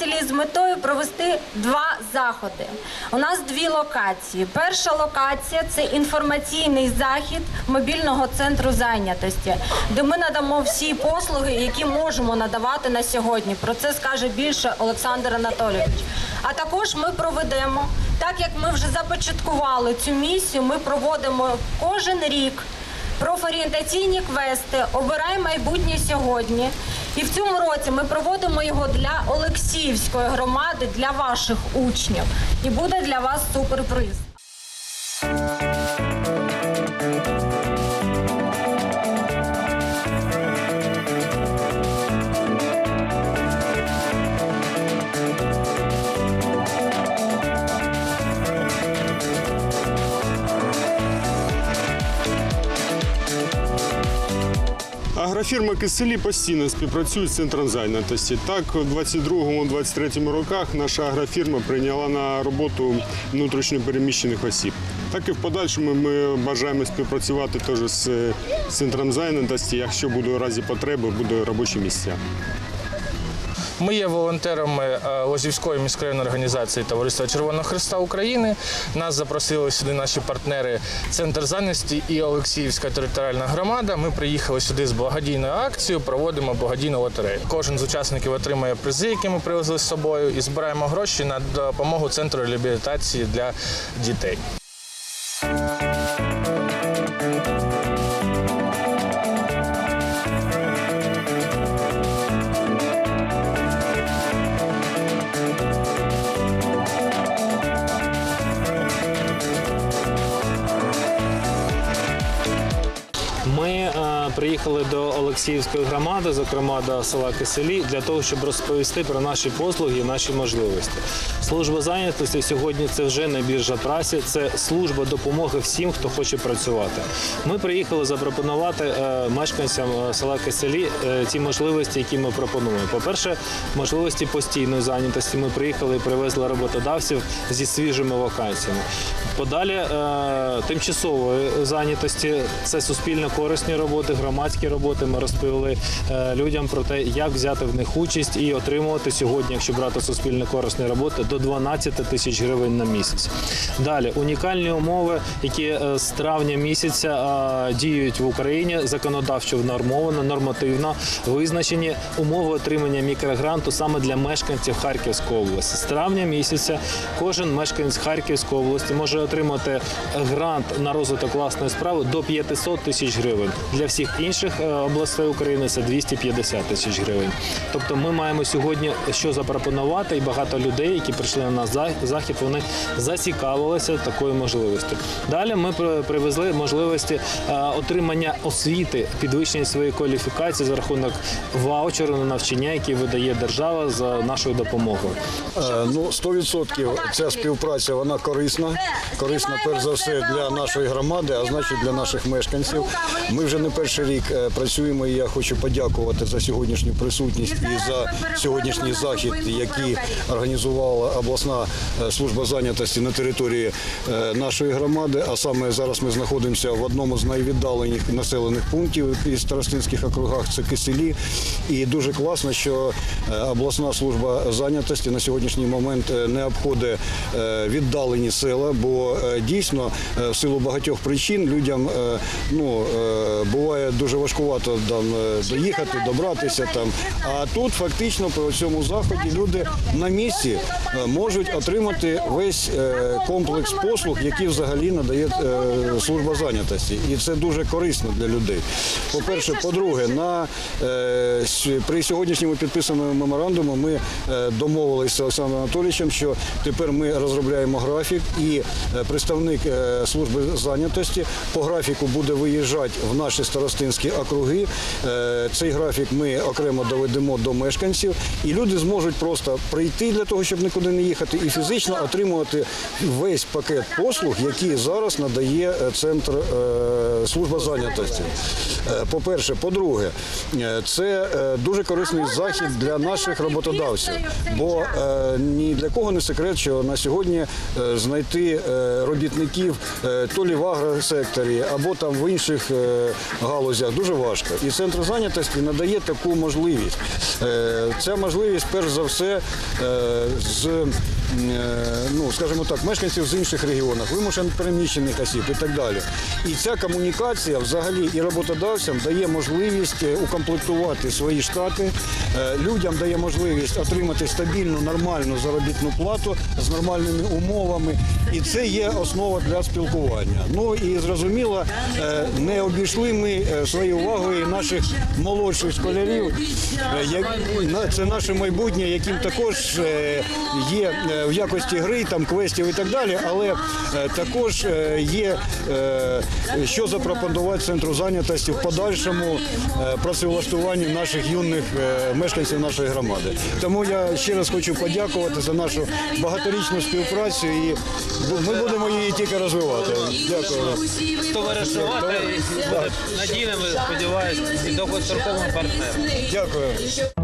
Киселі з метою провести два заходи. У нас дві локації. Перша локація це інформаційний захід мобільного центру зайнятості, де ми надамо всі послуги, які можемо надавати на сьогодні. Про це скаже більше Олександр Анатолійович. А також ми проведемо, так як ми вже започаткували цю місію, ми проводимо кожен рік профорієнтаційні квести Обирай майбутнє сьогодні. І в цьому році ми проводимо його для Олексіївської громади, для ваших учнів. І буде для вас суперприз. Агрофірма Киселі постійно співпрацює з центром зайнятості. Так, у 22-23 роках наша агрофірма прийняла на роботу внутрішньопереміщених осіб. Так і в подальшому ми бажаємо співпрацювати теж з е, центром зайнятості. Якщо буде у разі потреби, буде робочі місця. Ми є волонтерами е, Лозівської міськрайонної організації Товариства Червоного Христа України. Нас запросили сюди наші партнери Центр зайнятості і Олексіївська територіальна громада. Ми приїхали сюди з благодійною акцією, проводимо благодійну лотерею. Кожен з учасників отримає призи, які ми привезли з собою, і збираємо гроші на допомогу центру реабілітації для дітей. Е, приїхали до Олексіївської громади, зокрема до села Киселі, для того, щоб розповісти про наші послуги наші можливості. Служба зайнятості сьогодні це вже не біржа праці, це служба допомоги всім, хто хоче працювати. Ми приїхали запропонувати е, мешканцям е, села Киселі ті можливості, які ми пропонуємо. По-перше, можливості постійної зайнятості. Ми приїхали і привезли роботодавців зі свіжими вакансіями. Подалі тимчасової зайнятості це суспільно корисні роботи, громадські роботи. Ми розповіли е, людям про те, як взяти в них участь і отримувати сьогодні, якщо брати суспільно корисні роботи, до 12 тисяч гривень на місяць. Далі унікальні умови, які е, з травня місяця е, діють в Україні, законодавчо внормовано, нормативно визначені умови отримання мікрогранту саме для мешканців Харківської області. З травня місяця кожен мешканець Харківської області може отримати грант на розвиток власної справи до 500 тисяч гривень. Для всіх інших е, областей України це 250 тисяч гривень. Тобто ми маємо сьогодні що запропонувати, і багато людей, які прийшли на наш захід, вони зацікавилися такою можливістю. Далі ми привезли можливості е, отримання освіти, підвищення своєї кваліфікації за рахунок ваучеру на навчання, який видає держава за нашою допомогою. Е, Ну, 100% ця співпраця вона корисна. Корисна перш за все для нашої громади, а значить для наших мешканців. Ми вже не перший рік е, працюємо, і я хочу подякувати за сьогоднішню присутність і за сьогоднішній захід, який організувала обласна е, служба зайнятості на території е, нашої громади. А саме зараз ми знаходимося в одному з найвіддалених населених пунктів і старостинських округах це Киселі. І дуже класно, що обласна служба зайнятості на сьогоднішній момент не обходить віддалені села, бо дійсно в силу багатьох причин людям ну, буває дуже важкувато там, е, доїхати, добратися там. А тут фактично по цьому заході люди на місці е, можуть отримати весь е, комплекс послуг, які взагалі надає служба зайнятості. І це дуже корисно для людей. По-перше, по-друге, на при сьогоднішньому підписаному меморандуму ми домовилися з Олександром Анатолійовичем, що тепер ми розробляємо графік, і представник служби зайнятості по графіку буде виїжджати в наші старостинські округи. Е, Цей графік ми окремо доведемо до мешканців, і люди зможуть просто прийти для того, щоб нікуди не їхати, і фізично отримувати весь пакет послуг, які зараз надає е, центр е, служба зайнятості. По-перше, по-друге, це дуже корисний захід для наших роботодавців, бо ні для кого не секрет, що на сьогодні знайти робітників то лі в агросекторі або там в інших галузях дуже важко. І центр зайнятості надає таку можливість. Це можливість, перш за все, е, з ну, скажімо так, мешканців з інших регіонів, вимушено переміщених осіб і так далі. І ця комунікація взагалі і роботодавцям дає можливість е, укомплектувати свої штати, е, людям дає можливість отримати стабільну, нормальну заробітну плату з нормальними умовами. І це є основа для спілкування. Ну і зрозуміло, е, не обійшли ми е, своєю увагою наших молодших школярів. Е, Це наше майбутнє, яким також е, є е, в якості гри, там квестів і так далі, але е, також е, є е, що запропонувати центру зайнятості в подальшому працевлаштуванні наших юних мешканців нашої громади. Тому я ще раз хочу подякувати за нашу багаторічну співпрацю і ми будемо її тільки розвивати. Дякую. Товаришувати надійними, сподіваюся, і довгостроковими партнерами. Дякую.